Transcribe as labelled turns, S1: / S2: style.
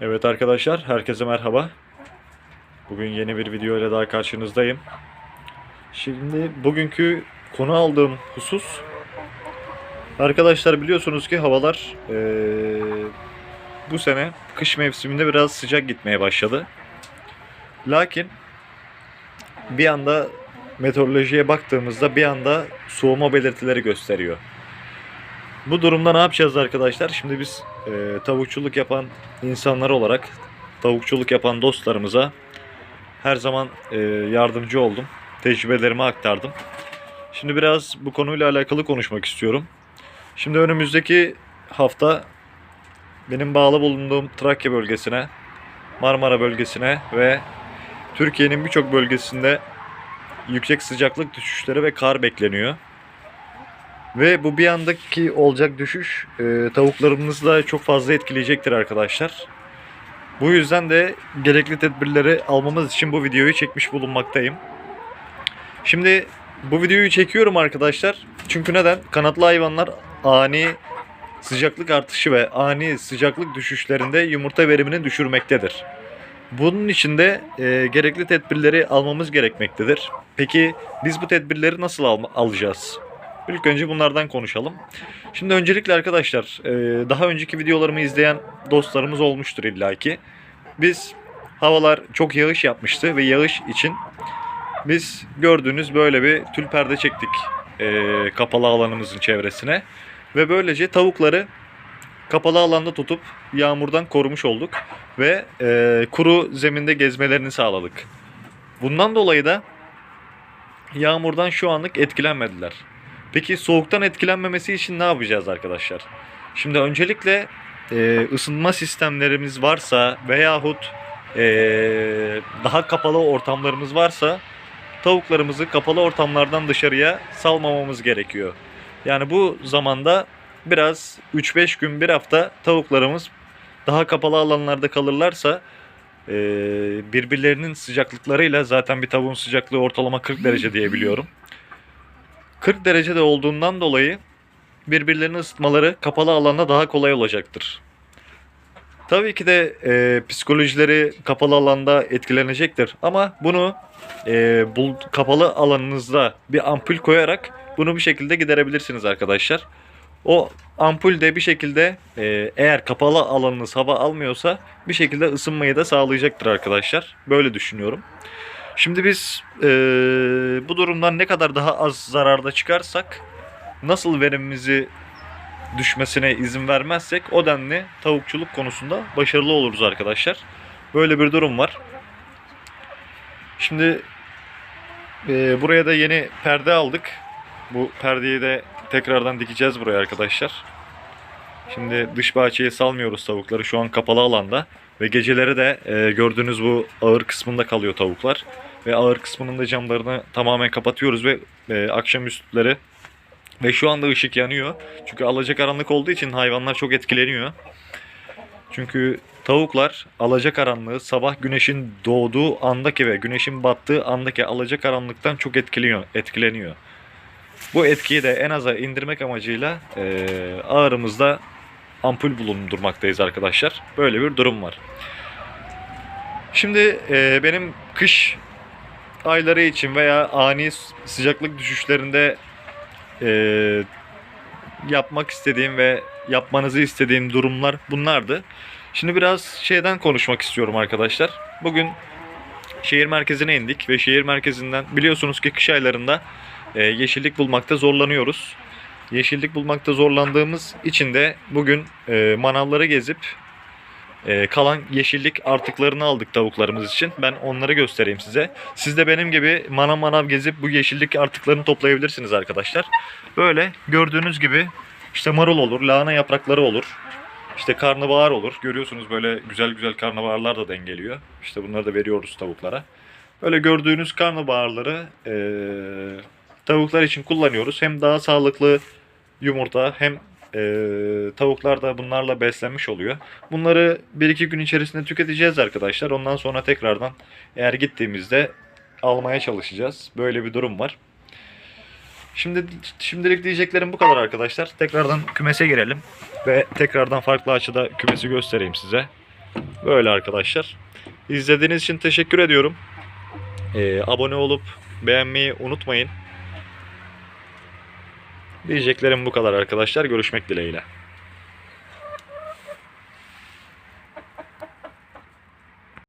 S1: Evet arkadaşlar, herkese merhaba. Bugün yeni bir video ile daha karşınızdayım. Şimdi bugünkü konu aldığım husus Arkadaşlar biliyorsunuz ki havalar eee, bu sene kış mevsiminde biraz sıcak gitmeye başladı. Lakin bir anda meteorolojiye baktığımızda bir anda soğuma belirtileri gösteriyor. Bu durumda ne yapacağız arkadaşlar? Şimdi biz eee, tavukçuluk yapan insanlar olarak tavukçuluk yapan dostlarımıza her zaman eee, yardımcı oldum. Tecrübelerimi aktardım. Şimdi biraz bu konuyla alakalı konuşmak istiyorum. Şimdi önümüzdeki hafta benim bağlı bulunduğum Trakya bölgesine, Marmara bölgesine ve Türkiye'nin birçok bölgesinde yüksek sıcaklık düşüşleri ve kar bekleniyor. Ve bu bir andaki olacak düşüş e, tavuklarımızı da çok fazla etkileyecektir arkadaşlar. Bu yüzden de gerekli tedbirleri almamız için bu videoyu çekmiş bulunmaktayım. Şimdi bu videoyu çekiyorum arkadaşlar. Çünkü neden? Kanatlı hayvanlar ani sıcaklık artışı ve ani sıcaklık düşüşlerinde yumurta verimini düşürmektedir. Bunun için de e, gerekli tedbirleri almamız gerekmektedir. Peki biz bu tedbirleri nasıl al- alacağız? İlk önce bunlardan konuşalım. Şimdi öncelikle arkadaşlar e, daha önceki videolarımı izleyen dostlarımız olmuştur illaki. Biz havalar çok yağış yapmıştı ve yağış için biz gördüğünüz böyle bir tül perde çektik e, kapalı alanımızın çevresine. Ve böylece tavukları kapalı alanda tutup yağmurdan korumuş olduk. Ve e, kuru zeminde gezmelerini sağladık. Bundan dolayı da yağmurdan şu anlık etkilenmediler. Peki soğuktan etkilenmemesi için ne yapacağız arkadaşlar? Şimdi öncelikle e, ısınma sistemlerimiz varsa veyahut e, daha kapalı ortamlarımız varsa tavuklarımızı kapalı ortamlardan dışarıya salmamamız gerekiyor. Yani bu zamanda biraz 3-5 gün bir hafta tavuklarımız daha kapalı alanlarda kalırlarsa e, birbirlerinin sıcaklıklarıyla zaten bir tavuğun sıcaklığı ortalama 40 derece diye biliyorum. 40 derecede olduğundan dolayı birbirlerini ısıtmaları kapalı alanda daha kolay olacaktır. Tabii ki de e, psikolojileri kapalı alanda etkilenecektir ama bunu e, bul, kapalı alanınızda bir ampul koyarak bunu bir şekilde giderebilirsiniz arkadaşlar. O ampul de bir şekilde e, eğer kapalı alanınız hava almıyorsa bir şekilde ısınmayı da sağlayacaktır arkadaşlar. Böyle düşünüyorum. Şimdi biz e, bu durumdan ne kadar daha az zararda çıkarsak nasıl verimimizi düşmesine izin vermezsek o denli tavukçuluk konusunda başarılı oluruz arkadaşlar. Böyle bir durum var. Şimdi e, buraya da yeni perde aldık. Bu perdeyi de tekrardan dikeceğiz buraya arkadaşlar. Şimdi dış bahçeye salmıyoruz tavukları. Şu an kapalı alanda. Ve geceleri de e, gördüğünüz bu ağır kısmında kalıyor tavuklar. Ve ağır kısmının da camlarını tamamen kapatıyoruz ve e, akşamüstleri ve şu anda ışık yanıyor. Çünkü alacakaranlık olduğu için hayvanlar çok etkileniyor. Çünkü tavuklar alacakaranlığı sabah güneşin doğduğu andaki ve güneşin battığı andaki alacakaranlıktan çok etkileniyor. etkileniyor. Bu etkiyi de en aza indirmek amacıyla eee ağrımızda ampul bulundurmaktayız arkadaşlar. Böyle bir durum var. Şimdi eee, benim kış ayları için veya ani sıcaklık düşüşlerinde eee, yapmak istediğim ve yapmanızı istediğim durumlar bunlardı. Şimdi biraz şeyden konuşmak istiyorum arkadaşlar. Bugün şehir merkezine indik ve şehir merkezinden biliyorsunuz ki kış aylarında e, yeşillik bulmakta zorlanıyoruz. Yeşillik bulmakta zorlandığımız için de bugün e, manavları gezip e, kalan yeşillik artıklarını aldık tavuklarımız için. Ben onları göstereyim size. Siz de benim gibi manav manav gezip bu yeşillik artıklarını toplayabilirsiniz arkadaşlar. Böyle gördüğünüz gibi işte marul olur, lahana yaprakları olur. İşte karnabahar olur. Görüyorsunuz böyle güzel güzel karnabaharlar da dengeliyor. İşte bunları da veriyoruz tavuklara. Böyle gördüğünüz karnabaharları eee, tavuklar için kullanıyoruz. Hem daha sağlıklı yumurta hem eee, tavuklar da bunlarla beslenmiş oluyor. Bunları 1-2 gün içerisinde tüketeceğiz arkadaşlar. Ondan sonra tekrardan eğer gittiğimizde almaya çalışacağız. Böyle bir durum var. Şimdi şimdilik diyeceklerim bu kadar arkadaşlar. Tekrardan kümese girelim ve tekrardan farklı açıda kümesi göstereyim size. Böyle arkadaşlar. İzlediğiniz için teşekkür ediyorum. Ee, abone olup beğenmeyi unutmayın. Diyeceklerim bu kadar arkadaşlar. Görüşmek dileğiyle.